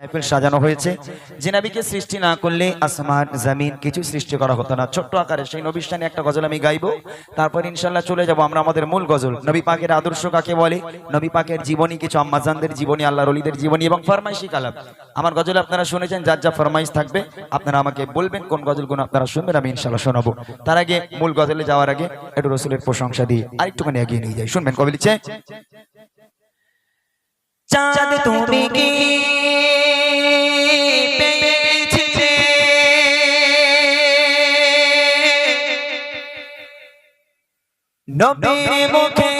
মাহফিল সাজানো হয়েছে। যে নবীকে সৃষ্টি না করলে আসমান, জমিন কিছু সৃষ্টি করা হতো না। ছোট্ট আকারে সেই নবিষ্ঠানে একটা গজল আমি গাইবো। তারপর ইনশাল্লাহ চলে যাব আমরা আমাদের মূল গজল। নবী পাকের আদর্শ কাকে বলে? নবী পাকের জীবনী, কিছু আম্মাজানদের জীবনী আল্লাহ রলিদের জীবনী এবং ফরমাইশি কালাম। আমার গজল আপনারা শুনেছেন, যার যা ফরমাইশ থাকবে, আপনারা আমাকে বলবেন কোন গজলগুলো আপনারা শুনবেন, আমি ইনশাল্লাহ শোনাবো। তার আগে মূল গজলে যাওয়ার আগে একটু রসুলের প্রশংসা দিয়ে আরেকটুখানি এগিয়ে নিয়ে যাই। শুনবেন কবি লিখছে, চাঁদ তুমি কি নবীর মুখের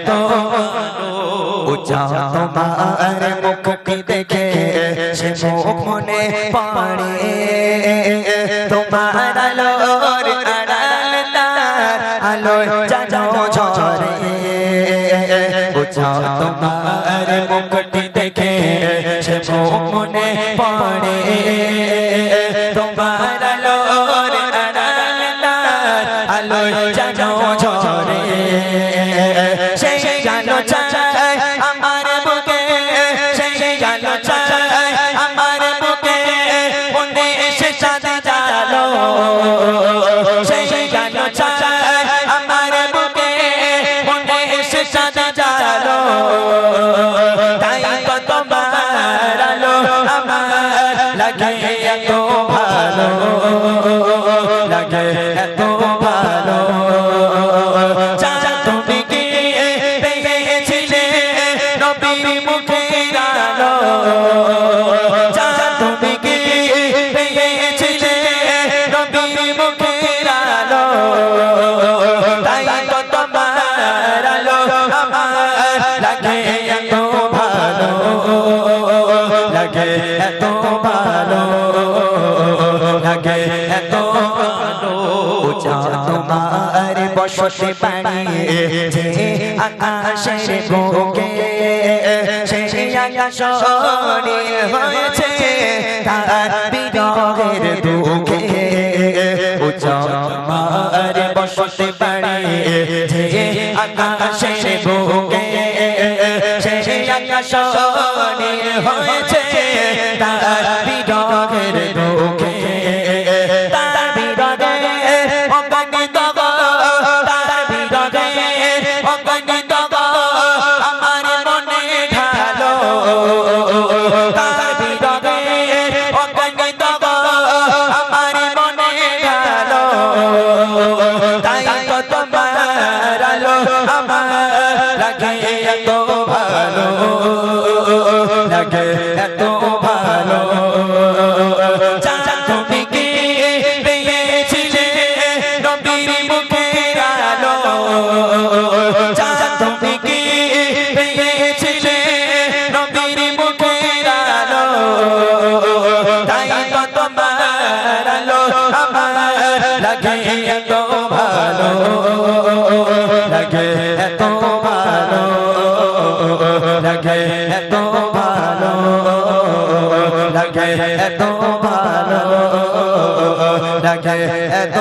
এত উচা তোমার মুখকে দেখে সে মুখ মনে পড়ে। তোমার আলোর আলো তোমার মুখটি দেখে সে মুখ মনে পড়ে। তোমার লাগে এত ভালো লাগে, এত ভালো। চাঁদ পেয়েছিলে নবীর মুখের আলো। চাঁদ পেয়েছিলে নবীর মুখের আলো। তাই তো তোমার আলো আমার লাগে, এত ভালো। লাগে, এত ভালো। লাগে এত তোমার পারি যে আকাশের বুকে। সেই আকাশ হয়েছে তার বিরহের দুঃখে। তোমার বসতে পারি আকাশের বুকে। সেই আকাশ হয়েছে তার বিরহের দুঃখে। অগণিত তোমার আলো আমার লাগে এত ভালো লাগে এত ভালো লাগে এত ভালো লাগে এত ভালো লাগে এত